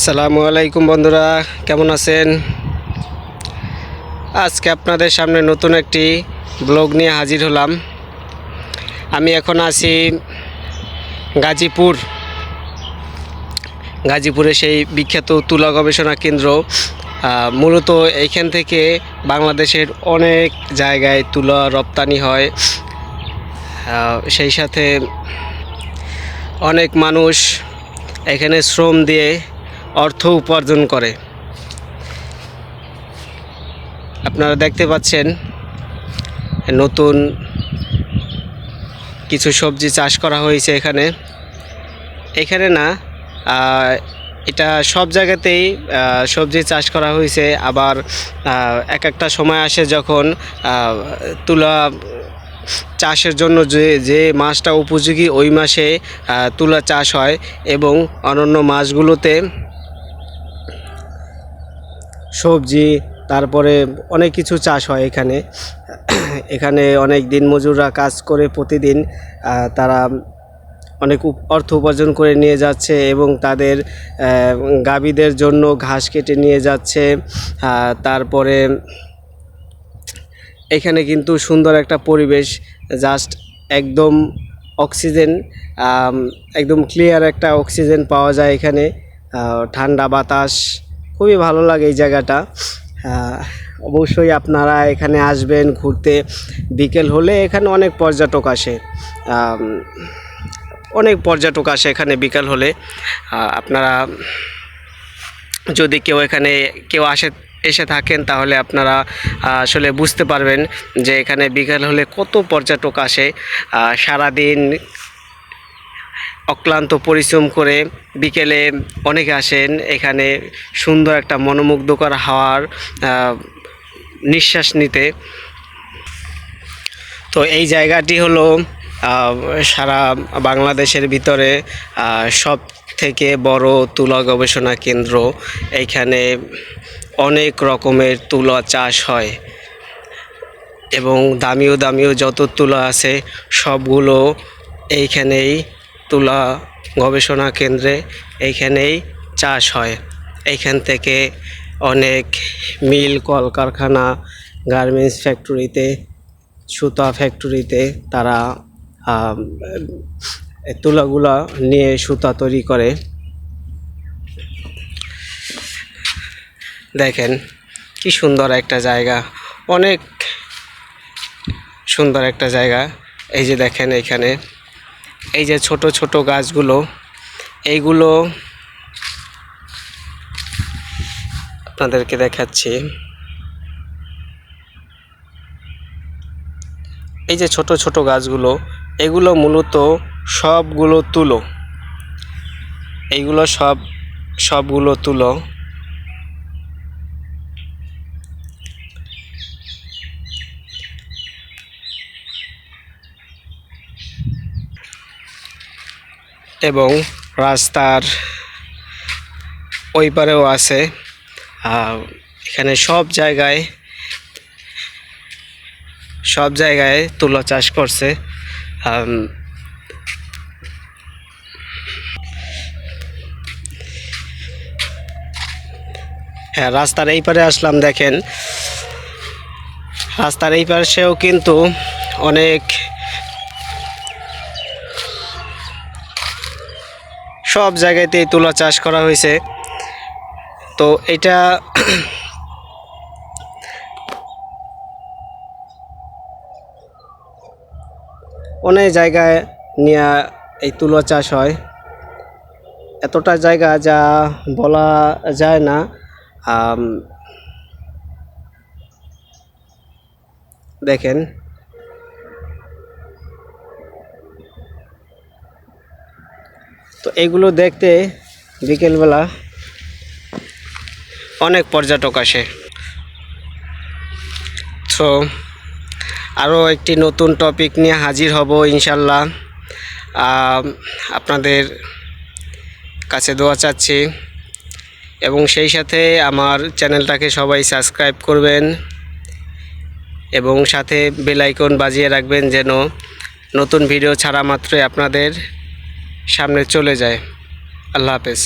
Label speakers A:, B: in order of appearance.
A: আসসালামু আলাইকুম বন্ধুরা, কেমন আছেন? আজকে আপনাদের সামনে নতুন একটি ব্লগ নিয়ে হাজির হলাম। আমি এখন আছি গাজীপুর। গাজীপুরে সেই বিখ্যাত তুলা গবেষণা কেন্দ্র মূলত এইখান থেকে বাংলাদেশের অনেক জায়গায় তুলা রপ্তানি হয়। সেই সাথে অনেক মানুষ এখানে শ্রম দিয়ে অর্থ উপার্জন করে। আপনারা দেখতে পাচ্ছেন, নতুন কিছু সবজি চাষ করা হয়েছে এখানে। এখানে না এটা সব জায়গাতেই সবজি চাষ করা হয়েছে। আবার এক একটা সময় আসে যখন তুলা চাষের জন্য যে যে মাছটা উপযোগী, ওই মাসে তুলা চাষ হয় এবং অন্যান্য মাছগুলোতে সবজি, তারপরে অনেক কিছু চাষ হয় এখানে। এখানে অনেক দিন মজুররা কাজ করে প্রতিদিন তারা অনেক অর্থ উপার্জন করে নিয়ে যাচ্ছে এবং তাদের গাভীদের জন্য ঘাস কেটে নিয়ে যাচ্ছে। তারপরে এখানে কিন্তু সুন্দর একটা পরিবেশ জাস্ট একদম অক্সিজেন একদম ক্লিয়ার একটা অক্সিজেন পাওয়া যায় এখানে। ঠান্ডা বাতাস খুবই ভালো লাগে এই জায়গাটা। অবশ্যই আপনারা এখানে আসবেন ঘুরতে। বিকেল হলে এখানে অনেক পর্যটক আসে। অনেক পর্যটক আসে এখানে বিকাল হলে। আপনারা যদি কেউ এখানে, কেউ আসে, এসে থাকেন তাহলে আপনারা আসলে বুঝতে পারবেন যে এখানে বিকাল হলে কত পর্যটক আসে। সারাদিন অক্লান্ত পরিশ্রম করে বিকেলে অনেকে আসেন। এখানে সুন্দর একটা মনোমুগ্ধকর হাওয়ার নিঃশ্বাস নিতে। তো এই জায়গাটি হলো সারা বাংলাদেশের ভিতরে সব থেকে বড় তুলা গবেষণা কেন্দ্র। এইখানে অনেক রকমের তুলা চাষ হয় এবং দামিও দামিও যত তুলা আছে সবগুলো এইখানেই তুলা গবেষণা কেন্দ্রে এইখানেই চাষ হয়। এইখান থেকে অনেক মিল, কলকারখানা, গার্মেন্টস ফ্যাক্টরিতে, সুতা ফ্যাক্টরিতে তারা তুলাগুলা নিয়ে সুতা তৈরি করে। দেখেন কি সুন্দর একটা জায়গা। অনেক সুন্দর একটা জায়গা। এই যে দেখেন এখানে এই যে ছোট ছোট গাছগুলো, এইগুলো আপনাদেরকে দেখাচ্ছি। এই যে ছোট ছোট গাছগুলো, এগুলো মূলত সবগুলো তুলো। এইগুলো সব, সবগুলো তুলো। এবং রাস্তার ওই পারেও আছে এখানে সব জায়গায় সব জায়গায় তুলা চাষ করছে। হ্যাঁ রাস্তার এই পারে আসলাম, দেখেন। রাস্তার এই পাশেও কিন্তু অনেক সব জায়গাতেই তুলা চাষ করা হয়েছে। তো এটা অনেক জায়গায় নিয়ে এই তুলা চাষ হয়। এতটা জায়গা যা বলা যায় না। দেখেন। তো এগুলো দেখতে বিকেলবেলা অনেক পর্যটক আসে। তো আরও একটি নতুন টপিক নিয়ে হাজির হব ইনশাল্লাহ। আপনাদের কাছে দোয়া চাচ্ছি। এবং সেই সাথে আমার চ্যানেলটাকে সবাই সাবস্ক্রাইব করবেন। এবং সাথে বেলাইকন বাজিয়ে রাখবেন যেন নতুন ভিডিও ছাড়া মাত্রই আপনাদের সামনে চলে যায়। আল্লাহ হাফেজ।